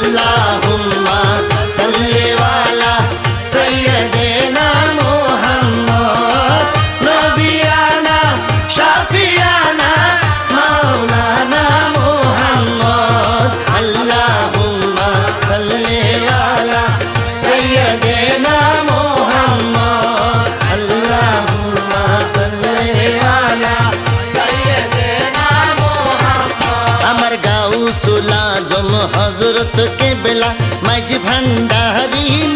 আল্লাহ सुला जम हजरत केबला माझी भंडारी